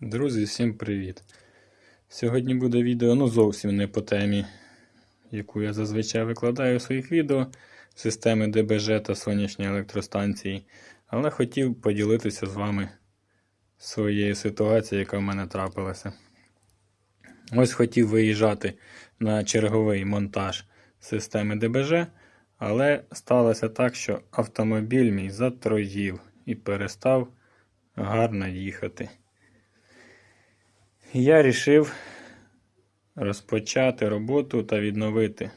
Друзі, всім привіт! Сьогодні буде відео ну зовсім не по темі, яку я зазвичай викладаю у своїх відео системи ДБЖ та сонячні електростанції, але хотів поділитися з вами своєю ситуацією, яка в мене трапилася. Ось хотів виїжджати на черговий монтаж системи ДБЖ, але сталося так, що автомобіль мій затроїв і перестав гарно їхати. Я вирішив розпочати роботу та відновити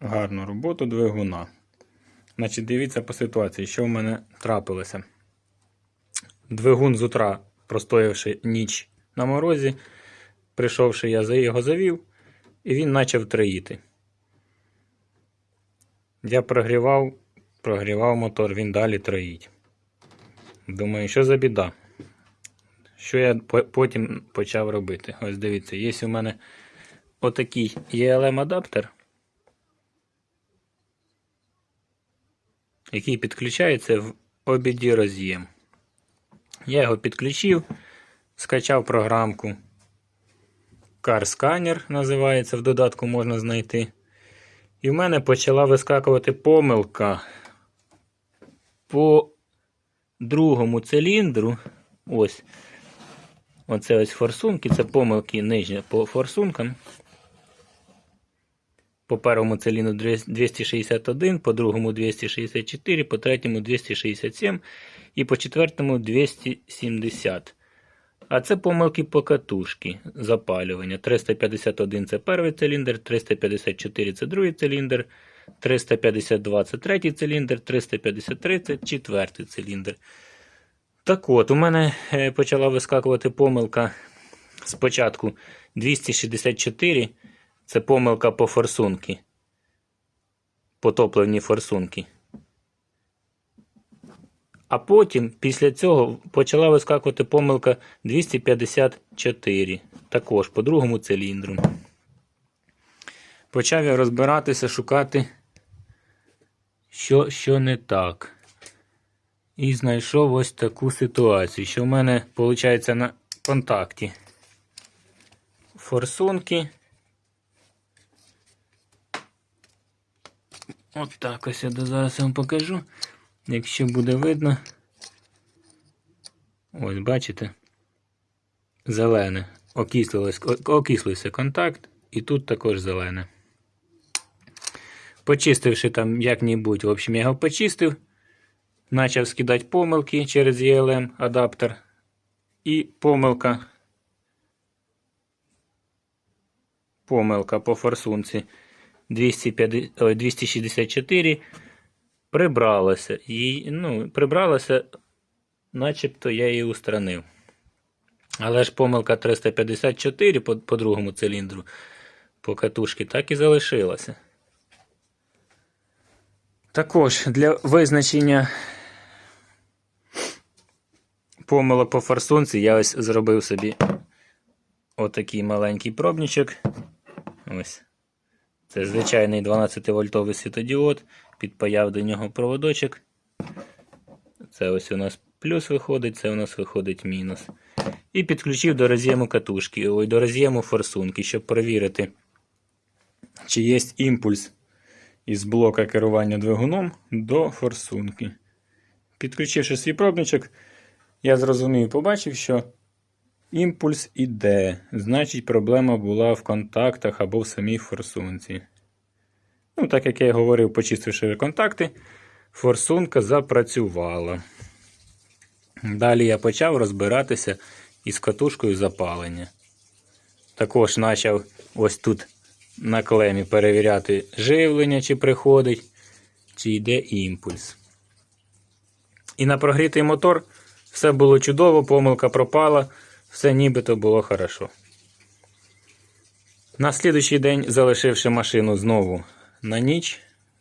гарну роботу двигуна. Значить, дивіться по ситуації, що в мене трапилося. Двигун з утра, простоявши ніч на морозі, прийшовши, я за його завів, і він почав троїти. Я прогрівав, прогрівав мотор, він далі троїть. Думаю, що за біда? Що я потім почав робити? Ось дивіться, є у мене отакий ELM адаптер, який підключається в OBD роз'єм. Я його підключив, скачав програмку Car Scanner називається, в додатку можна знайти. І в мене почала вискакувати помилка по другому циліндру. Ось. Оце ось форсунки, це помилки нижні по форсункам. По першому циліндру 261, по другому 264, по третьому 267 і по четвертому 270. А це помилки по катушки запалювання. 351 це перший циліндр, 354 це другий циліндр, 352 це третій циліндр, 353 це четвертий циліндр. Так от, у мене е, почала вискакувати помилка спочатку 264. Це помилка по форсунки. Потопливні форсунки. А потім, після цього, почала вискакувати помилка 254. Також по другому циліндру. Почав я розбиратися, шукати, що, що не так. І знайшов ось таку ситуацію, що в мене, виходить, на контакті форсунки. От так ось я зараз вам покажу. Якщо буде видно. Ось, бачите? Зелене. Окислився контакт, і тут також зелене. Почистивши там як-небудь, в общем, я його почистив. Начав скидати помилки через ELM адаптер. І помилка. Помилка по форсунці 250, 264 прибралася. І, ну, прибралася, начебто я її устранив. Але ж помилка 354 по, по другому циліндру по катушці так і залишилася. Також для визначення помилок по форсунці я ось зробив собі отакий маленький пробничок. Ось. Це звичайний 12-вольтовий світодіод. Підпаяв до нього проводочок. Це ось у нас плюс виходить, це у нас виходить мінус. І підключив до роз'єму катушки, ой, до роз'єму форсунки, щоб перевірити, чи є імпульс із блока керування двигуном до форсунки. Підключивши свій пробничок, я зрозумів побачив, що імпульс іде. Значить, проблема була в контактах або в самій форсунці. Ну, так як я і говорив, почистивши контакти, форсунка запрацювала. Далі я почав розбиратися із катушкою запалення. Також почав ось тут на клемі перевіряти живлення, чи приходить, чи йде імпульс. І на прогрітий мотор все було чудово, помилка пропала, все нібито було хорошо. На слідуючий день, залишивши машину знову на ніч,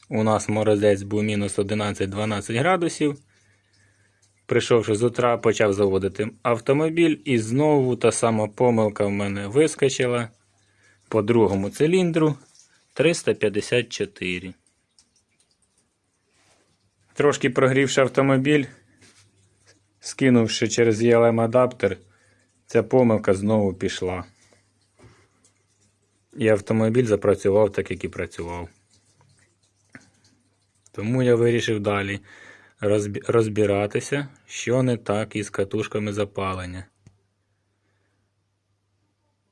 у нас морозець був мінус 11-12 градусів. Прийшовши з утра, почав заводити автомобіль, і знову та сама помилка в мене вискочила по другому циліндру 354. Трошки прогрівши автомобіль, скинувши через ELM адаптер, ця помилка знову пішла. І автомобіль запрацював так, як і працював. Тому я вирішив далі розбиратися, що не так із катушками запалення.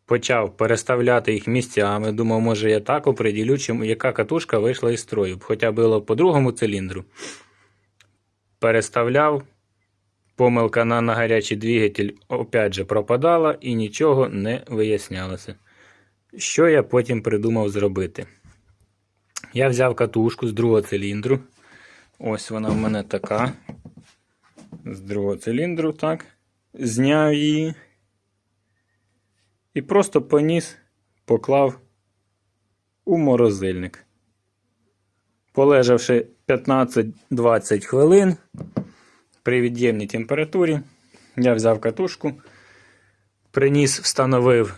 Почав переставляти їх місцями. Думав, може я так оприділю, яка катушка вийшла із строю. Хоча було по другому циліндру. Переставляв. Помилка на, на двигатель опять же пропадала і нічого не вияснялося. Що я потім придумав зробити? Я взяв катушку з другого циліндру. Ось вона в мене така. З другого циліндру, так. Зняв її. І просто поніс, поклав у морозильник. Полежавши 15-20 хвилин при від'ємній температурі, я взяв катушку, приніс, встановив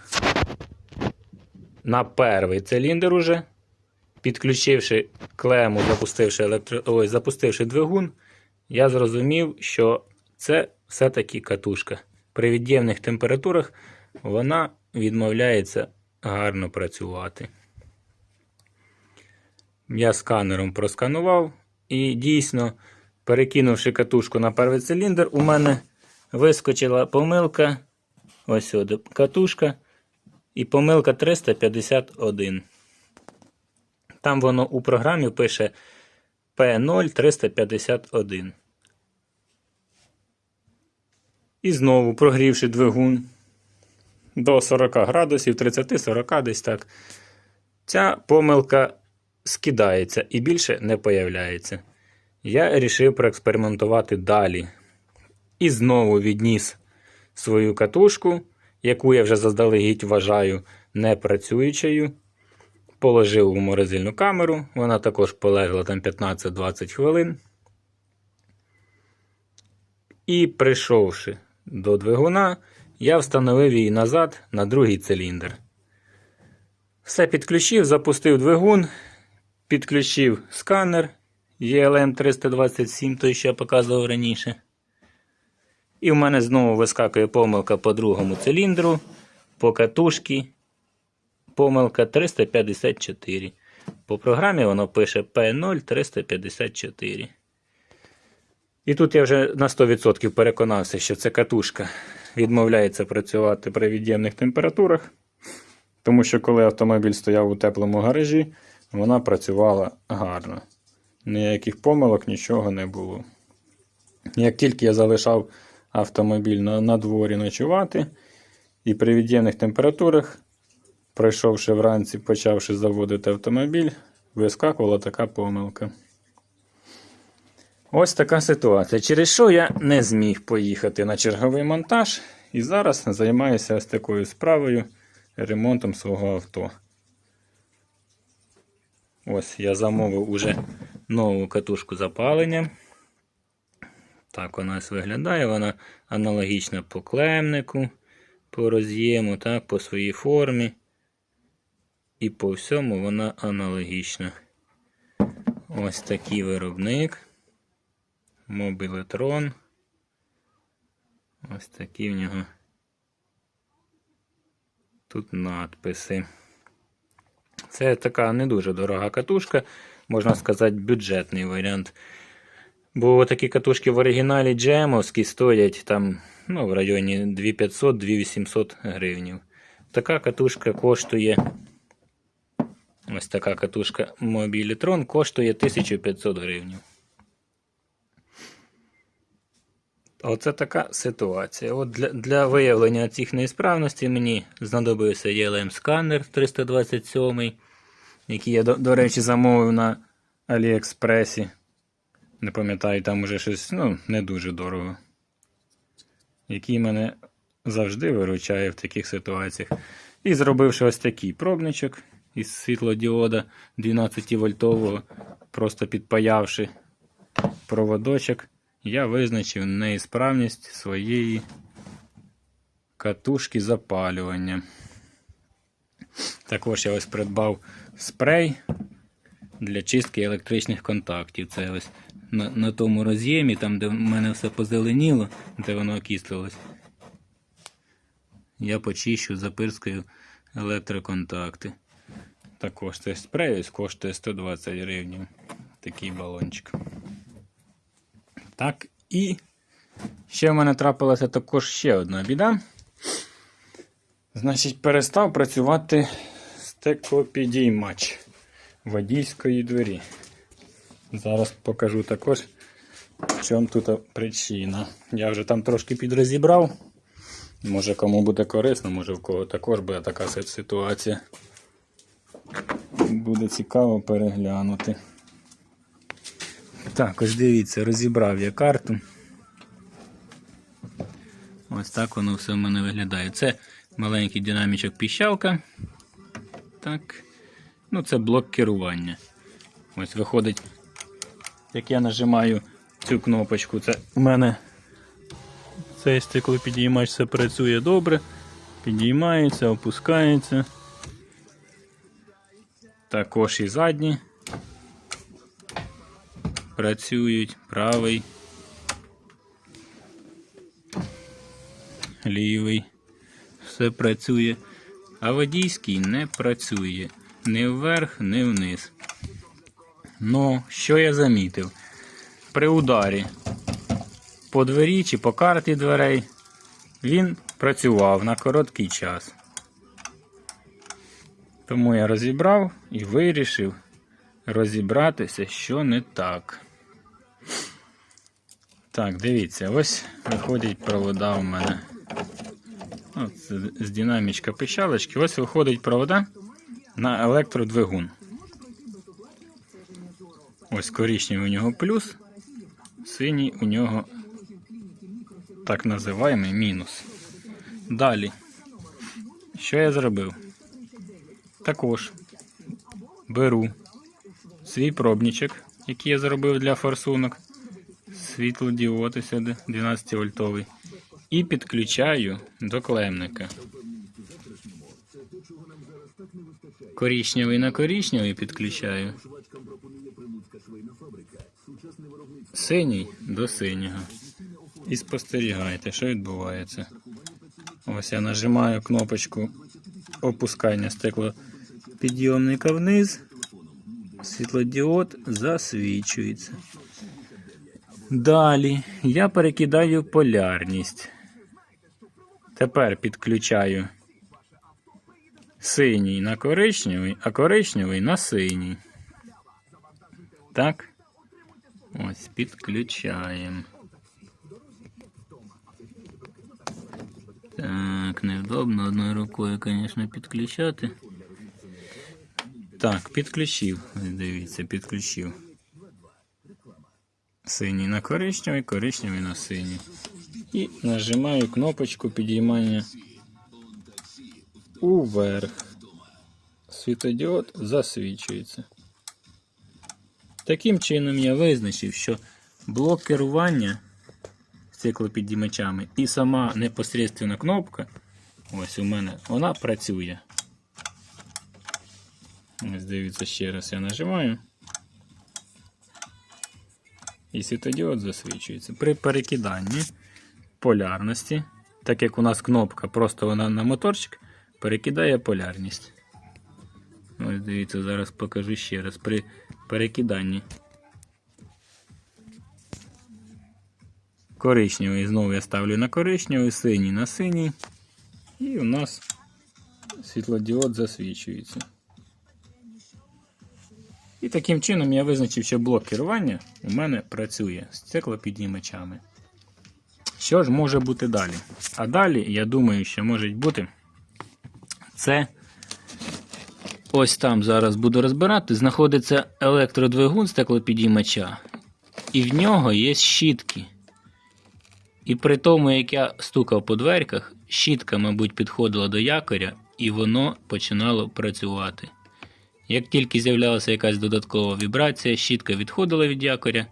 на перший циліндр уже, підключивши клему, запустивши, електро... Ой, запустивши двигун, я зрозумів, що це все-таки катушка. При від'ємних температурах вона відмовляється гарно працювати. Я сканером просканував і дійсно, перекинувши катушку на перший циліндр, у мене вискочила помилка. Ось сюди катушка. І помилка 351. Там воно у програмі пише P0351. І знову прогрівши двигун до 40 градусів, 30-40 десь так. Ця помилка скидається і більше не появляється. Я вирішив проекспериментувати далі. І знову відніс свою катушку, яку я вже заздалегідь вважаю непрацюючою. Положив у морозильну камеру, вона також полежала там 15-20 хвилин. І прийшовши до двигуна, я встановив її назад на другий циліндр. Все підключив, запустив двигун, підключив сканер ELM 327, той, що я показував раніше. І в мене знову вискакує помилка по другому циліндру, по катушці. Помилка 354. По програмі воно пише P0354. І тут я вже на 100% переконався, що це катушка відмовляється працювати при від'ємних температурах. Тому що коли автомобіль стояв у теплому гаражі, вона працювала гарно. Ніяких помилок, нічого не було. Як тільки я залишав автомобіль на, на дворі ночувати, і при від'ємних температурах, пройшовши вранці, почавши заводити автомобіль, вискакувала така помилка. Ось така ситуація. Через що я не зміг поїхати на черговий монтаж, і зараз займаюся ось такою справою ремонтом свого авто. Ось я замовив уже нову катушку запалення. Так вона виглядає. Вона аналогічна по клемнику, по роз'єму, так, по своїй формі. І по всьому вона аналогічна. Ось такий виробник. Мобілетрон. Ось такі в нього. Тут надписи. Це така не дуже дорога катушка, можна сказати, бюджетний варіант. Бо такі катушки в оригіналі джемовські стоять там ну, в районі 2500-2800 гривнів. Така катушка коштує. Ось така катушка Мобілітрон коштує 1500 гривень. Оце така ситуація. От для, для виявлення цих неісправностей мені знадобився ELM сканер 327, який я, до, до речі, замовив на Аліекспресі. Не пам'ятаю, там уже щось ну, не дуже дорого. Який мене завжди виручає в таких ситуаціях. І зробивши ось такий пробничок із світлодіода 12 вольтового, просто підпаявши проводочок, я визначив неісправність своєї катушки запалювання. Також я ось придбав спрей для чистки електричних контактів. Це ось на, на тому роз'ємі, там, де в мене все позеленіло, де воно окислилось. Я почищу, запирскаю електроконтакти. Також це спрей ось коштує 120 гривень. Такий балончик. Так, і ще в мене трапилася також ще одна біда. Значить, перестав працювати стеклопідіймач водійської двері. Зараз покажу також, в чому тут причина. Я вже там трошки підрозібрав. Може кому буде корисно, може в кого також буде така ситуація. Буде цікаво переглянути. Так, ось дивіться, розібрав я карту. Ось так воно все в мене виглядає. Це маленький динамічок піщалка. Так. Ну, це блок керування. Ось виходить, як я нажимаю цю кнопочку, це в мене цей стеклопідіймач все працює добре. Підіймається, опускається. Також і задні працюють, правий, лівий. Все працює. А водійський не працює ні вверх, ні вниз. Ну, що я замітив? При ударі по двері чи по карті дверей він працював на короткий час. Тому я розібрав і вирішив розібратися, що не так. Так, дивіться, ось виходять провода у мене. От, з- з динамічка пищалочки. Ось виходить провода на електродвигун. Ось коричневий у нього плюс, синій у нього так називаємо мінус. Далі. Що я зробив? Також беру свій пробничок, який я зробив для форсунок. Світлодіод сюди, 12 вольтовий. І підключаю до клемника. Корічневий на корічневий підключаю. Синій до синього. І спостерігайте, що відбувається. Ось я нажимаю кнопочку опускання стеклопідйомника вниз. Світлодіод засвічується. Далі я перекидаю полярність. Тепер підключаю синій на коричневий, а коричневий на синій. Так. Ось підключаємо. Так, невдобно одною рукою, звісно, підключати. Так, підключив. Дивіться, підключив. Синій на коричневий, коричневий на синій. І нажимаю кнопочку підіймання уверх. Світодіод засвічується. Таким чином я визначив, що блок керування циклопідіймачами і сама непосередньо кнопка, ось у мене, вона працює. Ось дивіться, ще раз я нажимаю. І світодіод засвічується. При перекиданні полярності, так як у нас кнопка, просто вона на моторчик, перекидає полярність. Ось дивіться, зараз покажу ще раз. При перекиданні коричневий знову я ставлю на коричневий, синій на синій. І у нас світлодіод засвічується. І таким чином я визначив, що блок керування у мене працює з циклопідіймачами. Що ж може бути далі? А далі, я думаю, що може бути це ось там зараз буду розбирати. Знаходиться електродвигун стеклопідіймача, і в нього є щітки. І при тому, як я стукав по дверках, щітка, мабуть, підходила до якоря, і воно починало працювати. Як тільки з'являлася якась додаткова вібрація, щітка відходила від якоря,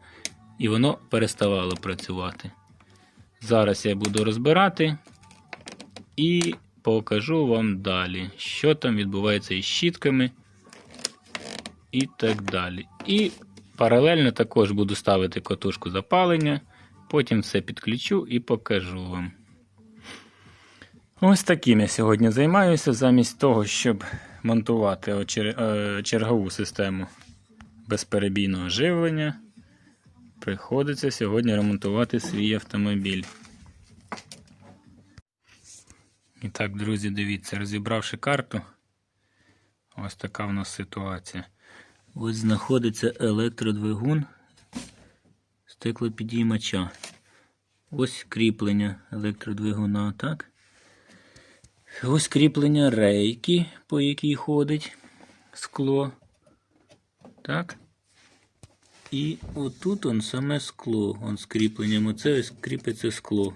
і воно переставало працювати. Зараз я буду розбирати і покажу вам далі, що там відбувається із щітками і так далі. І Паралельно також буду ставити котушку запалення, потім все підключу і покажу вам. Ось таким я сьогодні займаюся, замість того, щоб монтувати е, чергову систему безперебійного живлення. Приходиться сьогодні ремонтувати свій автомобіль. І так, друзі, дивіться, розібравши карту, ось така в нас ситуація. Ось знаходиться електродвигун стеклопідіймача. Ось кріплення електродвигуна, так? Ось кріплення рейки, по якій ходить скло. Так? І отут он саме скло. Он з кріпленням. Оце ось кріпиться скло.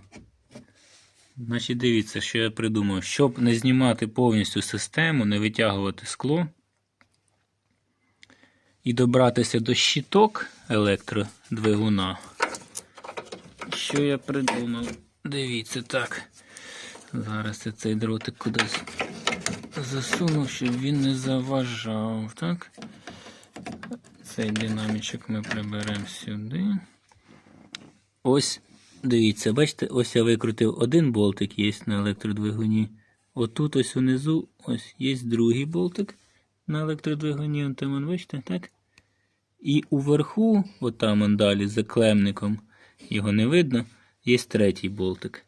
Значить, дивіться, що я придумав. Щоб не знімати повністю систему, не витягувати скло і добратися до щиток електродвигуна. Що я придумав? Дивіться так. Зараз я цей дротик кудись засуну, щоб він не заважав. Так? Цей динамічок ми приберемо сюди. Ось, дивіться, бачите, ось я викрутив один болтик є на електродвигуні. Отут ось унизу ось є другий болтик на електродвигуні. Там, бачите, так? І уверху, отам он далі, за клемником, його не видно, є третій болтик.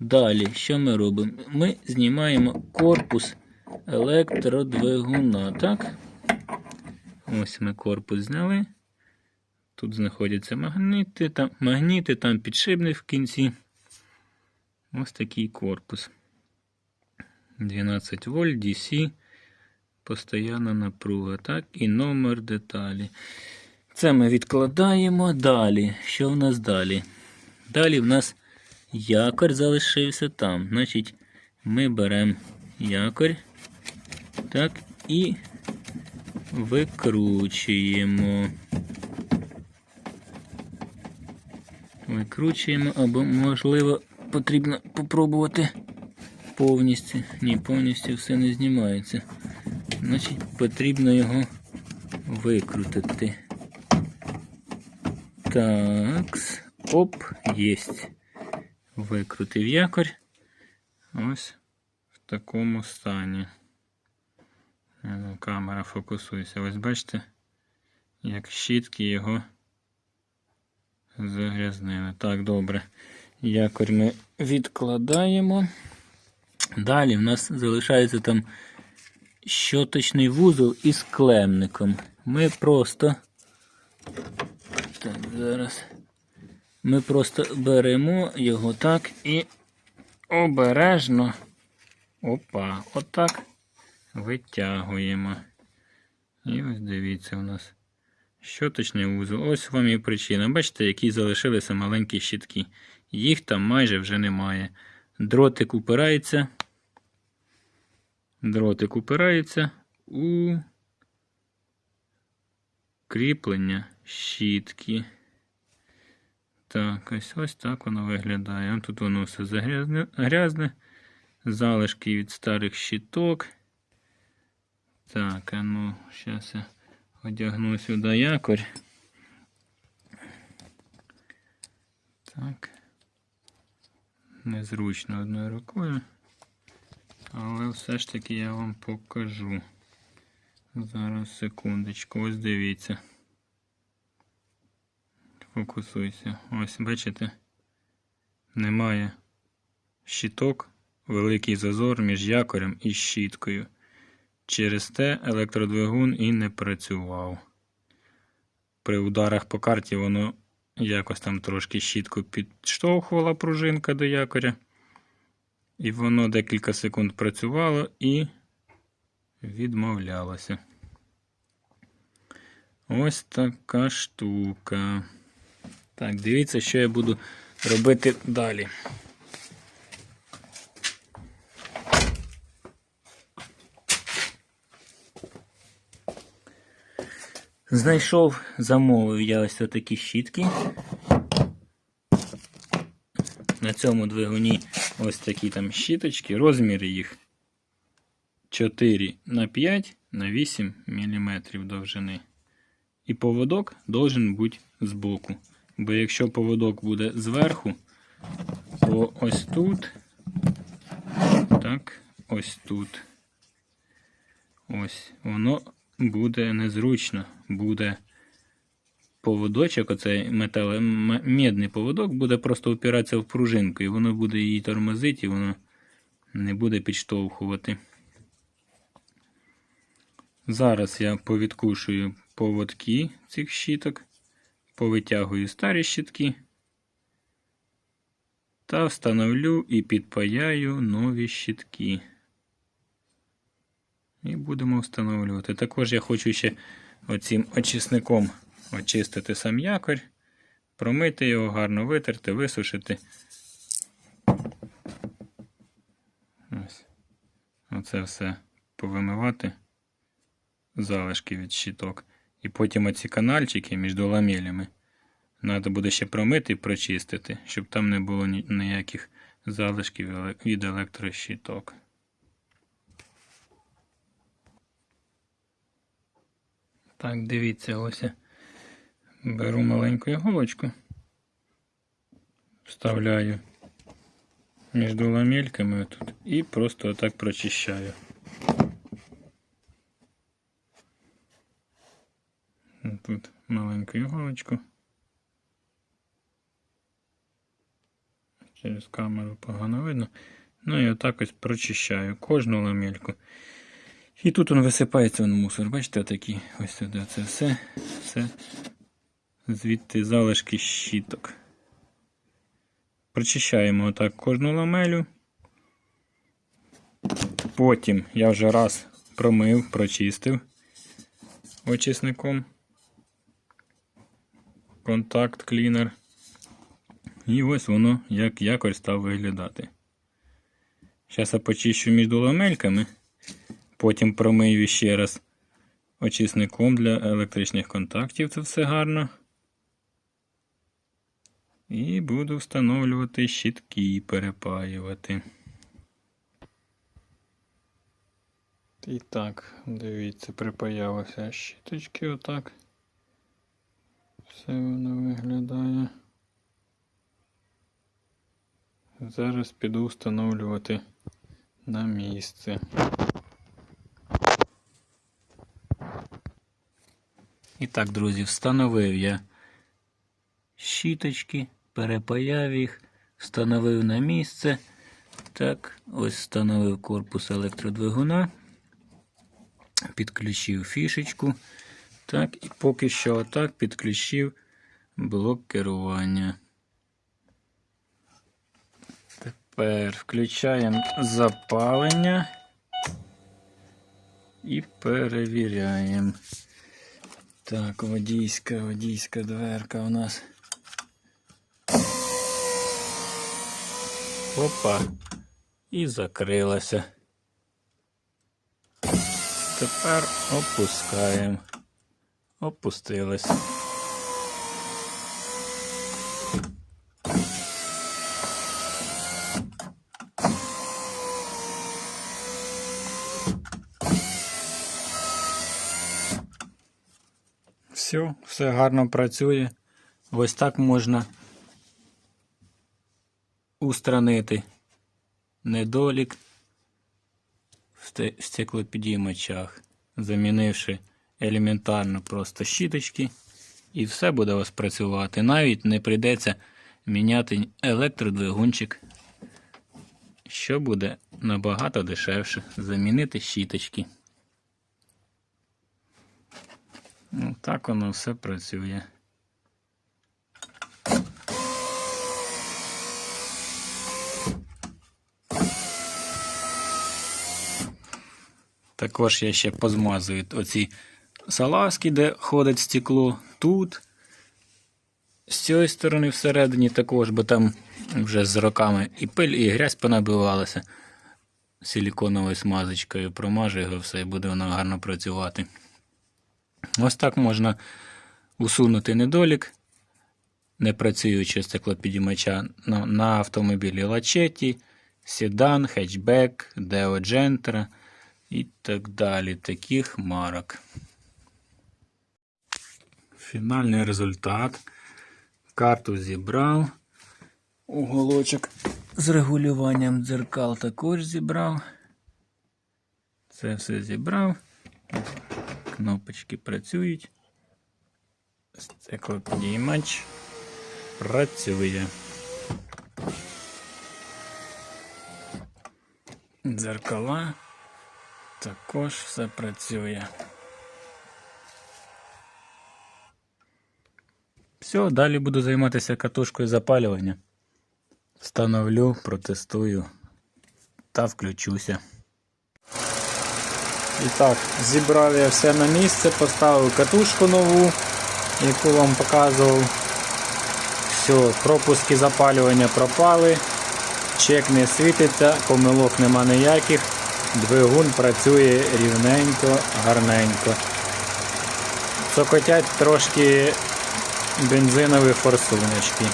Далі, що ми робимо? Ми знімаємо корпус електродвигуна, так? Ось ми корпус зняли. Тут знаходяться магніти, там, магніти, там підшипник в кінці. Ось такий корпус. 12 вольт DC. Постоянна напруга. Так, і номер деталі. Це ми відкладаємо далі. Що в нас далі? Далі в нас якорь залишився там. Значить, ми беремо якорь. Так, і викручуємо. Викручуємо, або, можливо, потрібно попробувати повністю. Ні, повністю все не знімається. Значить, потрібно його викрутити. Так, оп, єсть. Викрутив якорь. Ось в такому стані. Камера фокусується. Ось бачите, як щітки його загрязнили. Так, добре. Якорь ми відкладаємо. Далі в нас залишається там щоточний вузол із клемником. Ми просто. Так, зараз. Ми просто беремо його так і обережно. Опа, отак витягуємо. І ось дивіться у нас. Щоточний вузол. Ось вам і причина. Бачите, які залишилися маленькі щітки. Їх там майже вже немає. Дротик упирається. Дротик упирається у кріплення щітки. Так, ось ось так воно виглядає. Тут воно все загрязне, грязне. Залишки від старих щиток. Так, а ну, зараз я одягну сюди якорь. Так. Незручно одною рукою. Але все ж таки я вам покажу. Зараз секундочку, ось дивіться. Фокусуйся. Ось, бачите, немає щиток, великий зазор між якорем і щіткою. Через те електродвигун і не працював. При ударах по карті воно якось там трошки щітку підштовхувала пружинка до якоря. І воно декілька секунд працювало і відмовлялося. Ось така штука. Так, дивіться, що я буду робити далі. Знайшов, замовив я ось такі щітки. На цьому двигуні ось такі там щіточки, розміри їх 4 на 5 на 8 мм довжини. І поводок должен бути збоку. Бо якщо поводок буде зверху, то ось тут, так, ось тут. Ось, воно буде незручно. Буде поводочок, оцей метал, медний поводок, буде просто впиратися в пружинку, і воно буде її тормозити, і воно не буде підштовхувати. Зараз я повідкушую поводки цих щіток, повитягую старі щітки та встановлю і підпаяю нові щітки. І будемо встановлювати. Також я хочу ще оцим очисником очистити сам якорь, промити його, гарно витерти, висушити. Ось. Оце все повимивати, залишки від щиток. І потім оці канальчики між ламелями треба буде ще промити і прочистити, щоб там не було ніяких залишків від електрощиток. Так, дивіться, ось я беру маленьку іголочку, вставляю між ламельками тут і просто отак прочищаю. Тут маленьку іголочку. Через камеру погано видно. Ну і отак ось прочищаю кожну ламельку. І тут він висипається в мусор. Бачите, отакий ось сюди. Це все, все звідти залишки щіток. Прочищаємо отак кожну ламелю. Потім я вже раз промив, прочистив очисником. Контакт клінер. І ось воно як якорь став виглядати. Зараз я почищу між ламельками. Потім промию ще раз очисником для електричних контактів. Це все гарно. І буду встановлювати щітки і перепаювати. І так, дивіться, припаялося щіточки отак. Все воно виглядає. Зараз піду встановлювати на місце. І так, друзі, встановив я щіточки, перепаяв їх, встановив на місце. Так, ось встановив корпус електродвигуна, підключив фішечку. Так, і поки що отак підключив блок керування. Тепер включаємо запалення і перевіряємо. Так, водійська, водійська дверка у нас. Опа. І закрилася. Тепер опускаємо. Опустилась. Все, гарно працює. Ось так можна устранити недолік в стеклопідіймачах, замінивши елементарно просто щіточки, і все буде у вас працювати. Навіть не прийдеться міняти електродвигунчик, що буде набагато дешевше замінити щіточки. Ну, так воно все працює. Також я ще позмазую оці салазки, де ходить стекло. Тут. З цієї сторони всередині також, бо там вже з роками і пиль, і грязь понабивалася. Силіконовою смазочкою промажу його все і буде воно гарно працювати. Ось так можна усунути недолік, не працюючи стеклопідіймача на, на автомобілі Лачеті, Седан, хетчбек, Део Джентра і так далі. Таких марок. Фінальний результат. Карту зібрав. Уголочок з регулюванням дзеркал також зібрав. Це все зібрав. Кнопочки працюють. Стеклопідіймач працює. Дзеркала також все працює. Все, далі буду займатися катушкою запалювання. Встановлю, протестую та включуся. І так, зібрав я все на місце, поставив катушку нову, яку вам показував. Все, пропуски запалювання пропали. Чек не світиться, помилок нема ніяких. Двигун працює рівненько, гарненько. Цокотять трошки бензинові форсуночки.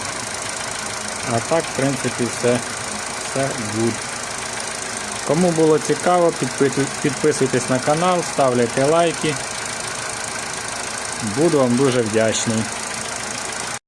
А так, в принципі, все, все good. Кому було цікаво, підписуйтесь на канал, ставляйте лайки. Буду вам дуже вдячний.